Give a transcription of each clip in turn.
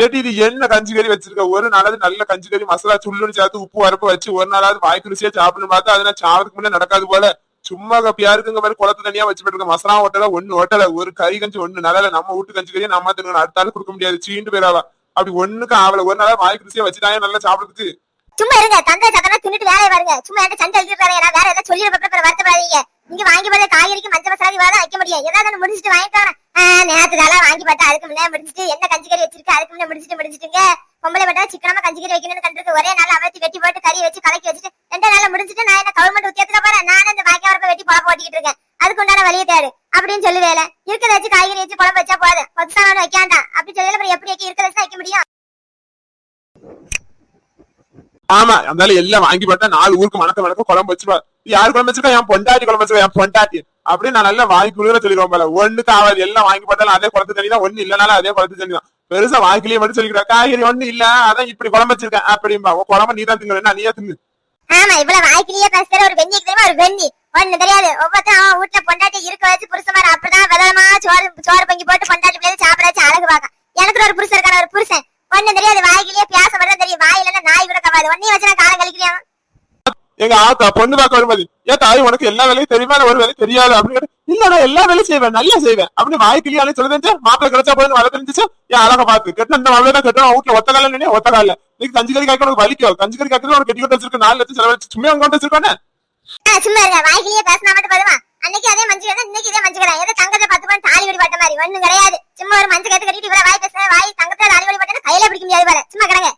கேட்டு இது என்ன கஞ்சி கறி வச்சிருக்க? ஒரு நாளாவது நல்ல கஞ்சி கறி மசாலா சுள்ளுன்னு சேர்த்து உப்பு வரப்பு வச்சு ஒரு நாளாவது வாய்க்கு ருசியா சாப்பிடணும் பார்த்தா அது நான் சாவதுக்கு முன்னே நடக்காது போல. சும்மா கப்பியா இருக்குங்க மாதிரி குளத்து தனியா வச்சு போட்டு மசாலா ஓட்டல ஒண்ணு ஓட்டல ஒரு கறி கஞ்சி ஒண்ணு. நல்லா நம்ம வீட்டு கஞ்சி கறியை நம்ம தின்னு அடுத்த ஆள் கொடுக்க முடியாது. சீண்டு போயிடாவா அப்படி ஒண்ணுக்கு ஆவல. ஒரு நாளா வாய்க்கு ருசியா வச்சுட்டாங்க நல்லா சாப்பிடுறதுக்கு சும்மா இருங்க. தங்க சத்தனா தின்னுட்டு வேலையை பாருங்க. சும்மா என்கிட்ட சண்டை எழுதிருக்காரு நான் வேற ஏதாவது சொல்லி வருத்தப்படாதீங்க. இங்க வாங்கி போத காய்கறிக்கு மஞ்சள் மசாலா வேலை வைக்க முடியும். ஏதாவது ஒண்ணு முடிச்சிட்டு வாங்கிட்டு நேத்து தான் வாங்கி பார்த்தா அதுக்கு முன்னே முடிச்சிட்டு என்ன கஞ்சி கறி வச்சிருக்கு அதுக்கு முன்னே முடிச்சிட்டு முடிச்சிட்டுங்க பொம்பளை பட்டா சிக்கனமா கஞ்சி கறி வைக்கணும்னு கண்டிருக்கு. ஒரே நாள் அமர்த்தி வெட்டி போட்டு கறி வச்சு கலக்கி வச்சுட்டு ரெண்டே நாள் முடிஞ்சிட்டு நான் என்ன கவர்மெண்ட் உத்தியத்துல போறேன். நான் இந்த பாக்கிய வரப்ப வெட்டி குழம்பு ஓட்டிக்கிட்டு இருக்கேன். அதுக்கு உண்டான வழியை தேடு அப்படின்னு சொல்லுவேல இருக்கிறத வச்சு காய்கறி வச்சு குழம்பு வச்சா போதும். புதுசா ஒண்ணு வைக்காண்டாம் அப்படி சொல்லி அப்புறம் எப்படி வைக்க இருக்கிறத வச்சு வைக்க முடியும்? ஆமா அதனால எல்லாம் வாங்கி பார்த்தா நாலு ஊருக்கு மணக்க மணக்க குழம்பு வச்சிருவா. யாரு குழம்பு வச்சிருக்கா? என் பொண்டாட்டி குழம்பு வச்சிருக்கா என் பொண்டாட்டி. அப்படி நான் நல்லா வாங்கி குளிர சொல்லிடுவோம் போல. ஒண்ணுக்கு ஆகாது எல்லாம் வாங்கி பார்த்தாலும் அதே குளத்து தண்ணி தான் ஒண்ணு இல்லனாலும் அதே குளத்து தண்ணி தான் பெருசா வாய்க்கிலேயே மட்டும் சொல்லிக்கிறா. காய்கறி ஒண்ணு இல்ல அதான் இப்படி குழம்பு வச்சிருக்கேன் அப்படிம்பா குழம்பு நீ தான் திங்க நீயா நீயே ஆமா இவ்வளவு வாய்க்கிலேயே பேசுற ஒரு வெண்ணி தெரியுமா? ஒரு வெண்ணி ஒண்ணு தெரியாது. ஒவ்வொருத்தரும் அவன் வீட்டுல பொண்டாட்டி இருக்க வச்சு புருஷமார் அப்படிதான் விதமா சோறு சோறு பங்கி போட்டு பொண்டாட்டி பிள்ளைங்க சாப்பிட வச்சு அழகு பார்க்க எனக்கு ஒரு புருஷன் இருக்கான ஒரு புருஷன் ஒண்ணு தெரியாது வாய்க்கிலேயே பியாச மட்டும் தெரியும் வாயில நாய் கூட காலம் எங்க ஆத்தா பொண்ணு பார்க்க வரும்போது ஏன் தாய் உனக்கு எல்லா வேலையும் தெரியுமா? ஒரு வேலையும் தெரியாது அப்படின்னு கேட்டா, இல்ல நான் எல்லா வேலையும் செய்வேன் நல்லா செய்வேன். அப்படி வாய்க்கிலேயே சொல்லுது மாப்பிள்ளை கிடைச்சா போய் வளர்த்து இருந்துச்சு ஏன் அழகா பாத்து கெட்ட இந்த மாப்பிள்ளை தான் கெட்டோம் வீட்டுல ஒத்த கால நினைவு ஒத்த கால நீ கஞ்சி கறி காய்க்க உனக்கு வலிக்கும். கஞ்சி கறி காய்க்கிறது உனக்கு கட்டி கொண்டு வச்சிருக்கு நாலு லட்சம் செலவழிச்சு சும்மா அங்க வச்சிருக்கானே? சும்மா இருங்க. வாய்க்கிலேயே பேசினா மட்டும் போதுமா? அன்னைக்கு அதே மஞ்சள் இன்னைக்கு இதே மஞ்சள் கடை. ஏதோ தங்கத்தை பத்து பணம் தாலி வழி பட்ட மாதிரி. ஒண்ணும் கிடையாது. சும்மா ஒரு மஞ்சள் கத்து கட்டிட்டு இவ்வளவு வாய் பேசுறேன் வாய் தங்கத்தை தாலி வழி பட்டா கையில பிடிக்க முடியாது பாரு சும்மா கிடங்க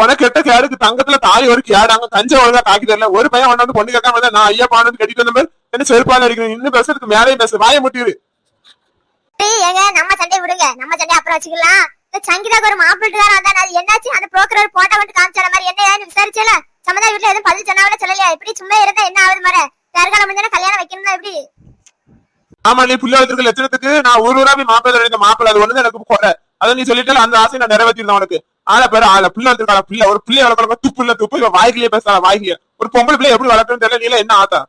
உனக்கு கெட்ட கேடுக்கு தங்கத்துல தாலி ஒரு கேடாங்க தஞ்சை ஒழுங்கா தாக்கி தரல. ஒரு பையன் வந்து பொண்ணு கேட்காம இருந்தா, நான் ஐயா வந்து கட்டிட்டு வந்த மாதிரி என்ன செருப்பால இருக்கிறேன் இன்னும் பேசுறதுக்கு மேலேயும் பேசு வாயை முட்டிடு ஏங்க நம்ம சண்டை விடுங்க. நம்ம சண்டை அப்புறம் வச்சுக்கலாம். சங்கீதாக்கு ஒரு மாப்பிள்ளைக்காரன் வந்தானே அது என்னாச்சு? அந்த புரோக்கர் போட்டோ வந்து காமிச்சான மாதிரி என்ன ஏன்னு விசாரிச்சல. சமதா வீட்டுல எதுவும் பதில் சொன்னாவில சொல்லலையா? இப்படி சும்மா இருந்தா என்ன ஆகுது மாதிரி யாருக்கான முடிஞ்சா கல்யாணம் வைக்கணும்னா எப்படி? ஆமா நீ புள்ள வச்சிருக்க லட்சணத்துக்கு நான் ஒரு ஊரா போய் மாப்பிள்ளை மாப்பிள்ளை. அது ஒண்ணு எனக்கு குறை அதை நீ சொல்லிட்டு அந்த ஆசையை நான் நிறைவேற்றிருந்தேன் உனக்கு. ஆள பேரு ஆள. பிள்ளை வந்திருக்காளா பிள்ளை. ஒரு பிள்ளை வளர்க்கணும் துப்பு இல்ல துப்பு இவன் வாய்க்கிலேயே பேசலாம் வாய்க்கிய ஒரு பொம்பளை பிள்ளை எப்படி வளர்க்கணும்னு தெரியல நீ எல்லாம் என்ன ஆத்தா?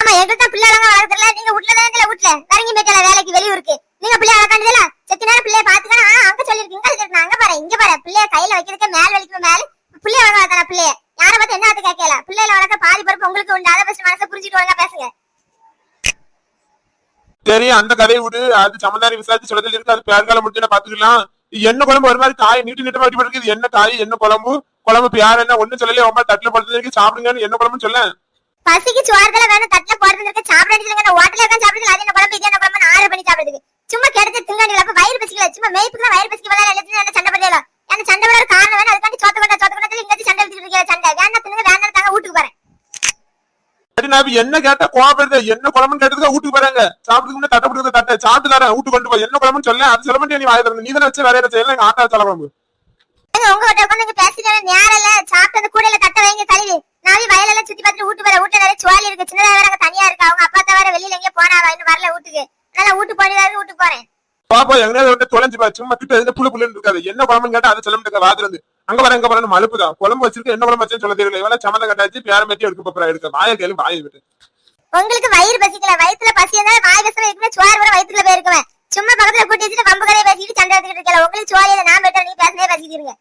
ஆமா எங்கிட்ட பிள்ளை அழகா வளர்க்கல நீங்க வீட்டுல தான் இல்ல வீட்டுல இறங்கி போய்க்கல வேலைக்கு வெளியூருக்கு. நீங்க பிள்ளை வளர்க்காண்டதுல செத்து நேரம் பிள்ளைய பாத்துக்கலாம் அங்க சொல்லிருக்கீங்க அங்க பாரு இங்க பாரு. பிள்ளைய கையில வைக்கிறதுக்கு மேல் வலிக்கு மேல. பிள்ளைய வளர்க்க வளர்த்தான பிள்ளைய. யார பார்த்து என்ன ஆத்து கேட்கல? பிள்ளையில வளர்க்க பாதி பொறுப்பு உங்களுக்கு உண்டு. அதை பத்தி மனசை புரிஞ்சுட்டு ஒழுங்கா பேசுங்க. சரி அந்த கதையை விடு. அது சமந்தாரி விசாரிச்சு சொல்லதில் இருக்கு. அது பேர்கால முடிஞ்சு பாத்துக்கலாம் என்ன குழம்பு ஒரு மாதிரி காய் நீட்டு நீட்டமா வெட்டி போட்டு என்ன காய் என்ன குழம்பு குழம்பு யார் என்ன? ஒண்ணு சொல்லலையே. ரொம்ப தட்டுல படுத்து இருக்கு சாப்பிடுங்கன்னு என்ன குழம்புன்னு சொல்ல. பசிக்கு சுவார்கள வேணும் தட்டுல போறது இருக்க. சாப்பிட வேண்டியது ஹோட்டல்ல உட்காந்து சாப்பிடுறது அது என்ன குழம்பு? இது என்ன குழம்பு ஆறு பண்ணி சாப்பிடுறது சும்மா கிடைச்ச திங்காண்டிகள் அப்ப வயிறு பசிக்கல. சும்மா மேய்ப்புக்கு வயிறு பசிக்க வரல எல்லாத்தையும் இப்ப என்ன கேட்டா கோவப்படுது? என்ன குழம்புன்னு கேட்டதுக்கு வீட்டுக்கு போறாங்க. சாப்பிட்டு முன்னே தட்டை பிடிக்கிற தட்டை. சாப்பிட்டு தரேன் வீட்டுக்கு கொண்டு போய். என்ன குழம்புன்னு சொல்ல அது சொல்ல மாட்டேன் நீ வாய் திறந்து. நீ தானே வச்சு வேற எல்லாம் எங்க ஆட்டா வச்சால குழம்பு. உங்க கிட்ட உட்காந்து இங்க பேசிட்டு நேரம் இல்ல. சாப்பிட்டு அந்த கூடையில தட்ட வைங்க கழுவி. நாளை வயலெல்லாம் சுத்தி பார்த்துட்டு வீட்டு வர. வீட்டுல நிறைய சுவாலி இருக்கு. சின்னதா வேற அங்க தனியா இருக்கு. அவங்க அப்பா தவிர வெளியில எங்கேயும் போனாவா இன்னும் வரல வீட்டுக்கு. அதனால வீட்டு போனதாக வீட்டுக்கு போறேன். பாப்பா வந்து தொலைஞ்சு பா. சும்மா கிட்ட புழு புள்ளுன்னு இருக்காது. என்ன குழம்புன்னு கேட்டா அதை சொல்ல முடியாது வாத்துல இருந்து அங்க வர எங்க வரணும் மலுப்புதான் குழம்பு வச்சிருக்கு என்ன குழம்பு வச்சுன்னு சொல்ல தெரியல. இவெல்லாம் சமந்த கட்டாச்சு பேர மேட்டி எடுக்க போறா எடுக்க வாய கேளு வாய விட்டு. உங்களுக்கு வயிறு பசிக்கல. வயித்துல பசி இருந்தாலும் வாய் பசங்க இருக்குமே சுவார் வர வயிற்றுல போயிருக்குவேன். சும்மா பக்கத்துல கூட்டி வச்சுட்டு வம்பு கதையை பேசிட்டு சண்டை எடுத்துக்கிட்டு இருக்கல உங்களுக்கு சுவாரியில நான் பெற்ற நீ பேசவே பேசிட்டு இருங்க